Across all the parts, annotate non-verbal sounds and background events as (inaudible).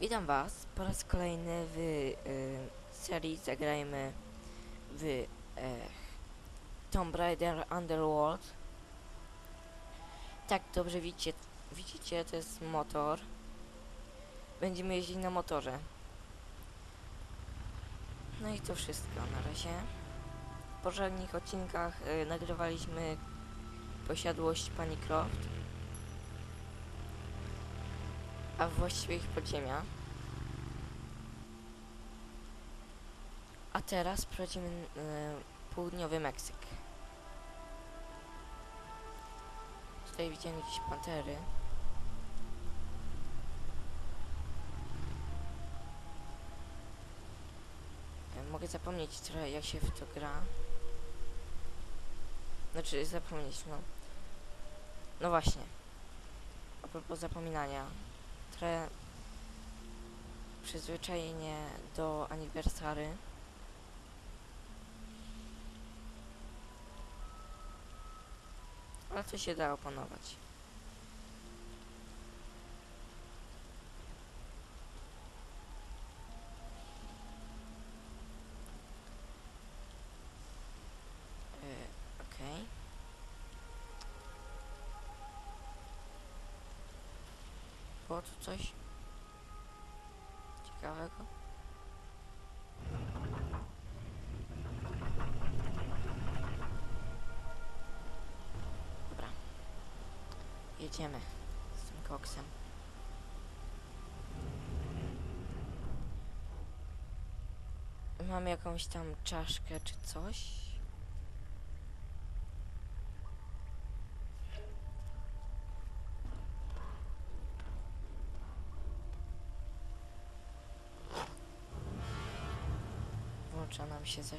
Witam Was po raz kolejny w y, serii Zagrajmy w e, Tomb Raider Underworld. Tak dobrze widzicie, widzicie, to jest motor. Będziemy jeździć na motorze. No i to wszystko na razie. W poprzednich odcinkach y, nagrywaliśmy posiadłość pani Croft. A właściwie ich podziemia. A teraz prowadzimy y, południowy Meksyk. Tutaj widziałem jakieś pantery. E, Mogę zapomnieć trochę jak się w to gra. Znaczy zapomnieć, no. No właśnie. A propos zapominania. Trochę przyzwyczajenie do aniversary. Ale to się da opanować. Było tu coś ciekawego? Dobra. Jedziemy z tym koksem. Mamy jakąś tam czaszkę czy coś? Włącza nam się ze...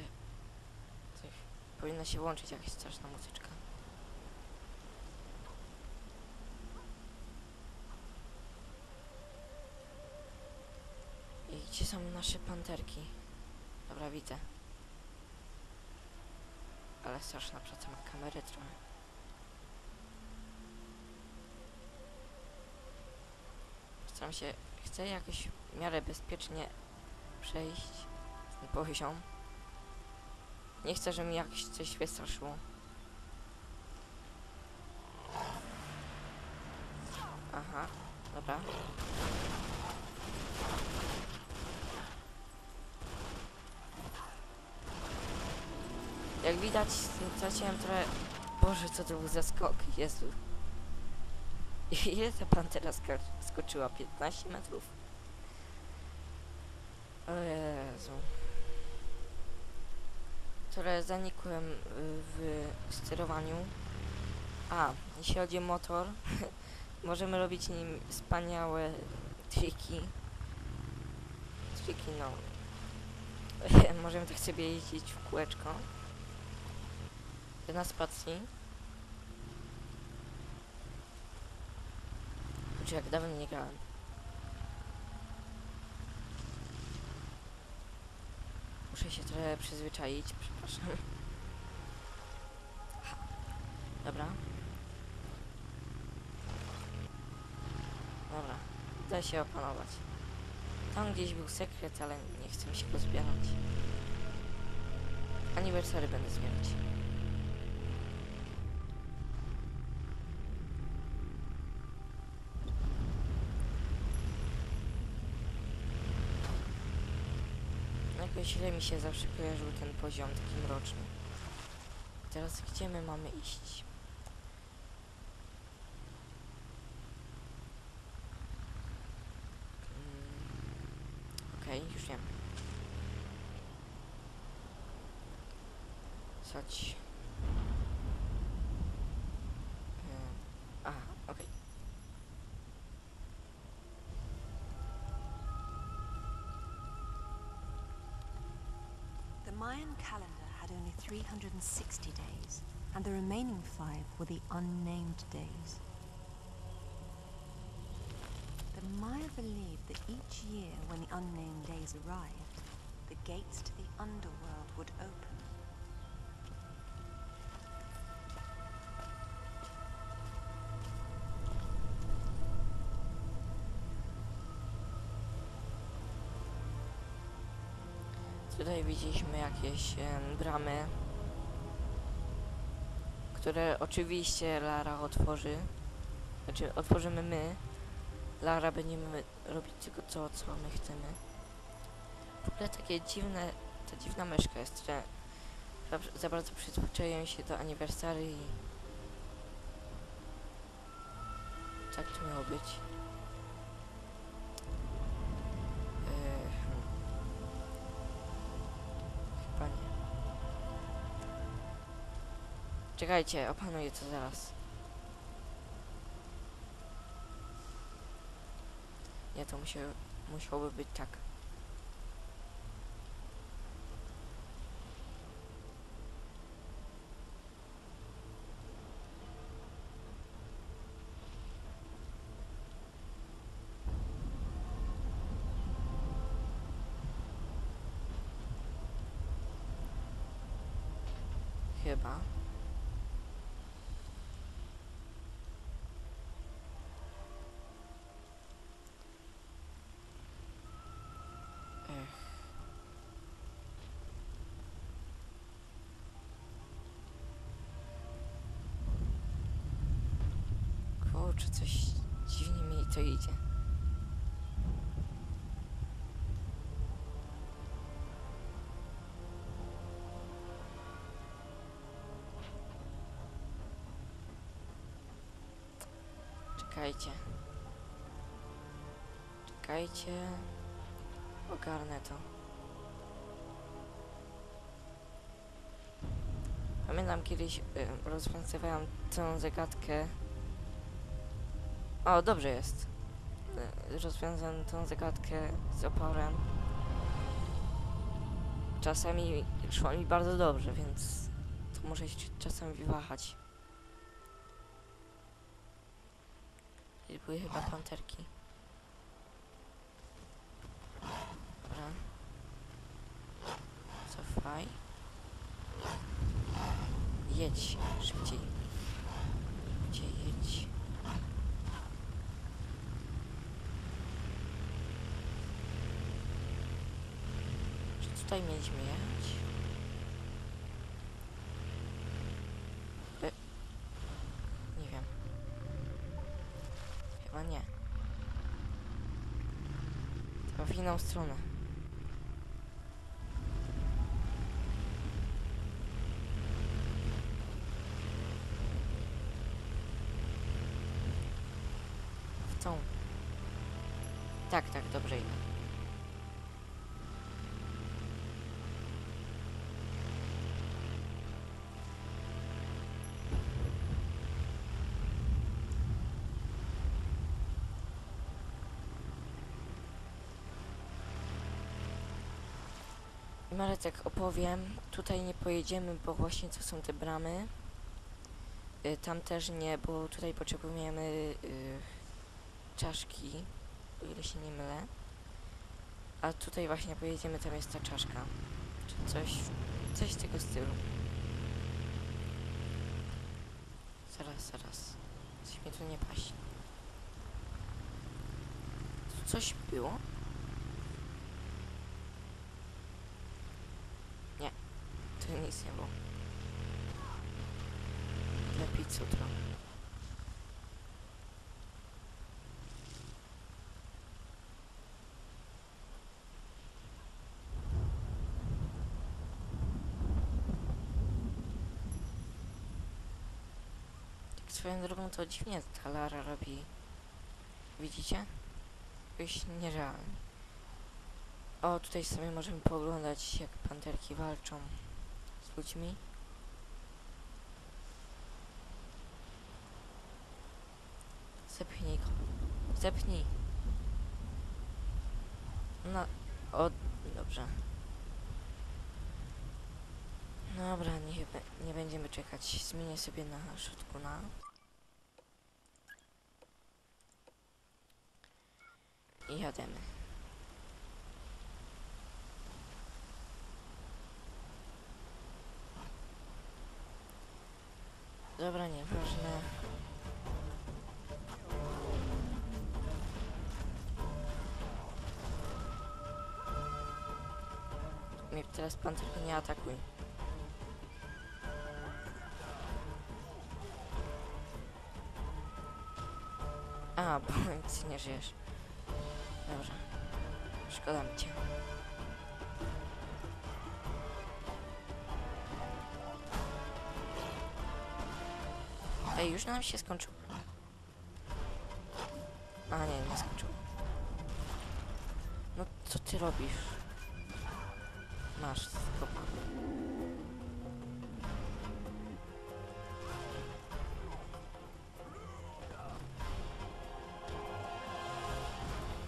Tych... Powinna się włączyć jakaś straszna muzyczka. I gdzie są nasze panterki? Dobra, widzę. Ale straszna praca ma kamerę trochę. Staram się, chcę jakoś w miarę bezpiecznie przejść poziom. Nie chcę, żeby mi jakieś coś wystraszyło. Aha, dobra. Jak widać, straciłem trochę... Boże, co to był za skok, Jezu. (laughs) Ile ta pantera sko skoczyła? 15 metrów? O Jezu. Trochę zanikłem y, w sterowaniu. A, jeśli chodzi o motor, (laughs) możemy robić nim wspaniałe triki. Triki, no. (laughs) możemy tak sobie jeździć w kółeczko. Na spacji. Kurczę, jak dawno nie grałem. Muszę się trochę przyzwyczaić, przepraszam. Dobra. Dobra, da się opanować. Tam gdzieś był sekret, ale nie chcę się go zbierać. Aniversary będę zbierać. Jakoś źle mi się zawsze kojarzył ten poziom taki mroczny. Teraz gdzie my mamy iść? Mm, Okej, już wiem. Chodź. Mayan calendar had only 360 days, and the remaining five were the unnamed days. The Maya believed that each year when the unnamed days arrived, the gates to the underworld would open. Tutaj widzieliśmy jakieś bramy, które oczywiście Lara otworzy. Znaczy, otworzymy my. Lara będziemy robić tylko to, co my chcemy. W ogóle takie dziwne, ta dziwna myszka jest, że za, bardzo przyzwyczaiłem się do aniversarii i tak to miało być. Czekajcie, opanuję to zaraz. Nie, to musiał, musiałoby być tak. Chyba. Kurczę, coś dziwnie mi to idzie. Czekajcie. Czekajcie. Ogarnę to. Pamiętam kiedyś y, rozwiązywałem tę zagadkę. O, dobrze jest. Y, rozwiązałem tę zagadkę z oporem. Czasami szło mi bardzo dobrze, więc to muszę się czasami wahać. Były chyba panterki. Dobra. Cofaj. Jedź szybciej. Gdzie jedź? Czy tutaj mieliśmy jechać? Nie wiem. Chyba nie. Chyba w inną stronę. W tą. Tak, tak, dobrze idę. Marek opowiem. Tutaj nie pojedziemy, bo właśnie to są te bramy. Y, tam też nie, bo tutaj potrzebujemy y, czaszki, o ile się nie mylę. A tutaj właśnie pojedziemy, tam jest ta czaszka. Czy coś, coś tego stylu. Zaraz, zaraz. Coś mnie tu nie. Tu coś było? Tu nic nie było. Lepiej cutro. Tak swoją drogą to dziwnie ta Lara robi. Widzicie? Jakoś nierealnie. O, tutaj sobie możemy pooglądać jak panterki walczą ludźmi. Zepchnij go. Zepchnij. No, o, dobrze. Dobra, nie, nie będziemy czekać. Zmienię sobie na shotguna. I jademy. Teraz pan tylko nie atakuj. A, bo (laughs) nie żyjesz. Dobrze. Szkoda mi cię. Ej, już nam się skończył. A nie, nie skończył. No co ty robisz? Masz skopa.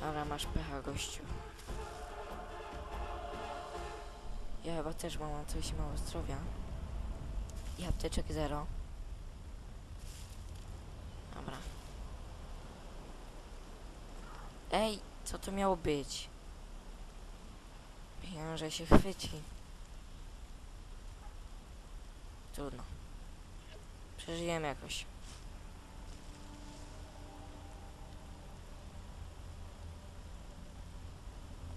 Dobra, masz pecha, gościu. Ja chyba też mam coś mało zdrowia. I apteczek zero. Dobra. Ej, co to miało być? Wiem, że się chwyci. Trudno. Przeżyjemy jakoś.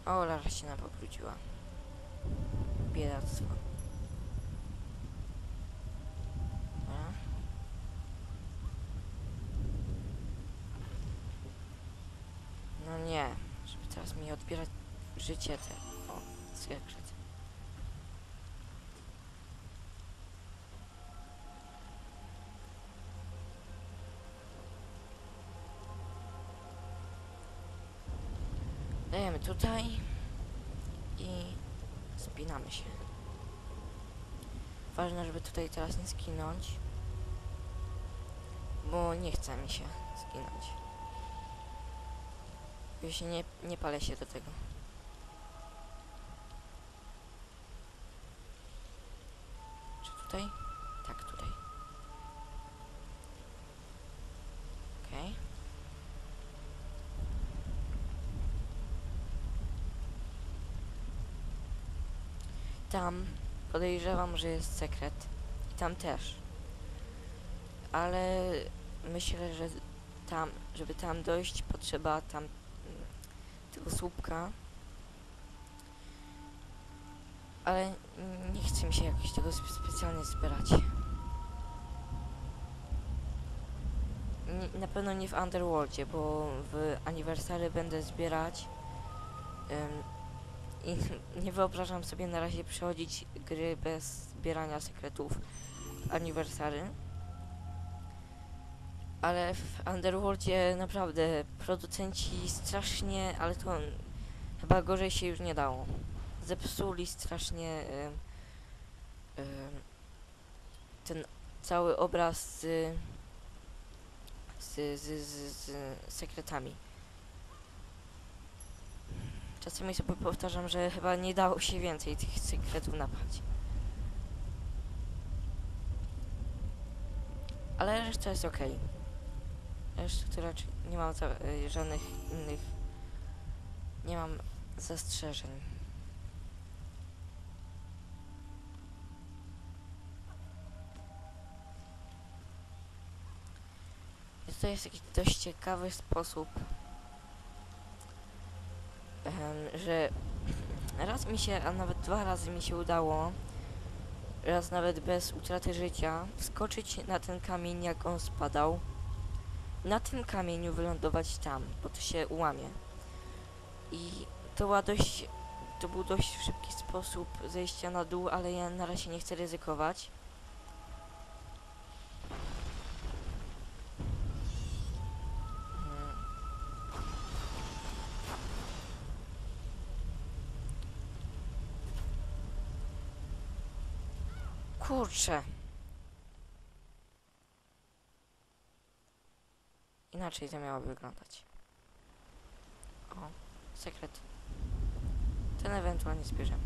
O, Lara się nam pobrudziła. Biedactwo. No nie, żeby teraz mi odbierać życie te. Sekret. Dajemy tutaj i spinamy się. Ważne, żeby tutaj teraz nie skinąć, bo nie chce mi się skinąć. Jeśli nie, nie palę się do tego. Czy tutaj? Tak, tutaj. Okej. Tam podejrzewam, że jest sekret. I tam też. Ale myślę, że tam, żeby tam dojść, potrzeba tam mm, tego słupka. Ale nie chce mi się jakoś tego spe- specjalnie zbierać. Na pewno nie w Underworldzie, bo w Anniversary będę zbierać. I (laughs) nie wyobrażam sobie na razie przechodzić gry bez zbierania sekretów Anniversary. Ale w Underworldzie naprawdę producenci strasznie, ale to chyba gorzej się już nie dało. Zepsuli strasznie ten cały obraz z, z, z, z, z sekretami. Czasami sobie powtarzam, że chyba nie dało się więcej tych sekretów nabrać. Ale reszta jest ok. Reszta to raczej nie mam y, żadnych innych. Nie mam zastrzeżeń. To jest jakiś dość ciekawy sposób, że raz mi się, a nawet dwa razy mi się udało, raz nawet bez utraty życia, wskoczyć na ten kamień, jak on spadał, na tym kamieniu wylądować tam, bo to się ułamie. I to była dość, to był dość szybki sposób zejścia na dół, ale ja na razie nie chcę ryzykować. Kurczę. Inaczej to miało wyglądać. O, sekret. Ten ewentualnie zbierzemy.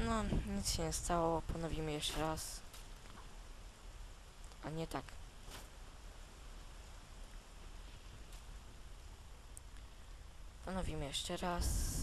No, nic się nie stało. Ponowimy jeszcze raz. A nie tak. Ponowimy jeszcze raz.